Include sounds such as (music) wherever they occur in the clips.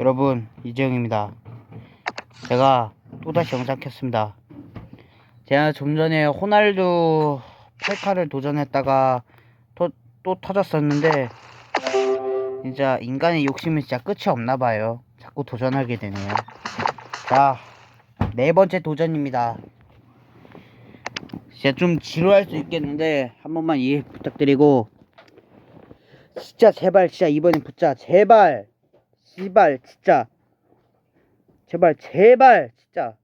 여러분 이재영입니다. 제가 또다시 영상 켰습니다. 제가 좀 전에 호날두 8카를 도전했다가 또, 또 터졌었는데 진짜 인간의 욕심이 진짜 끝이 없나 봐요. 자꾸 도전하게 되네요. 자, 네 번째 도전입니다. 진짜 좀 지루할 수 있겠는데 한 번만 이해 부탁드리고 진짜 제발 진짜 이번엔 붙자 제발 씨발 진짜. 제발 제발 진짜.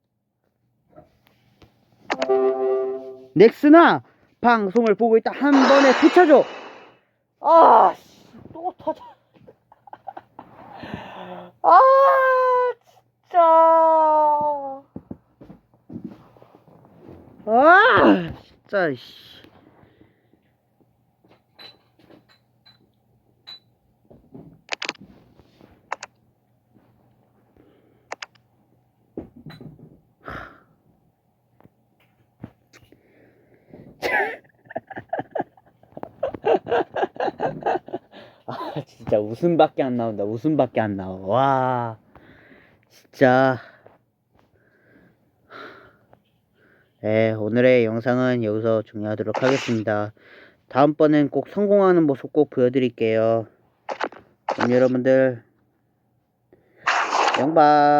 넥스나 방송을 보고 있다. 한 번에 붙여줘. 아또 터져. (laughs) 아 진짜. 아 진짜 씨. (laughs) 아 진짜 웃음밖에 안 나온다. 웃음밖에 안 나와. 와 진짜. 네 오늘의 영상은 여기서 종료하도록 하겠습니다. 다음번엔 꼭 성공하는 모습 꼭 보여드릴게요. 여러분들 영바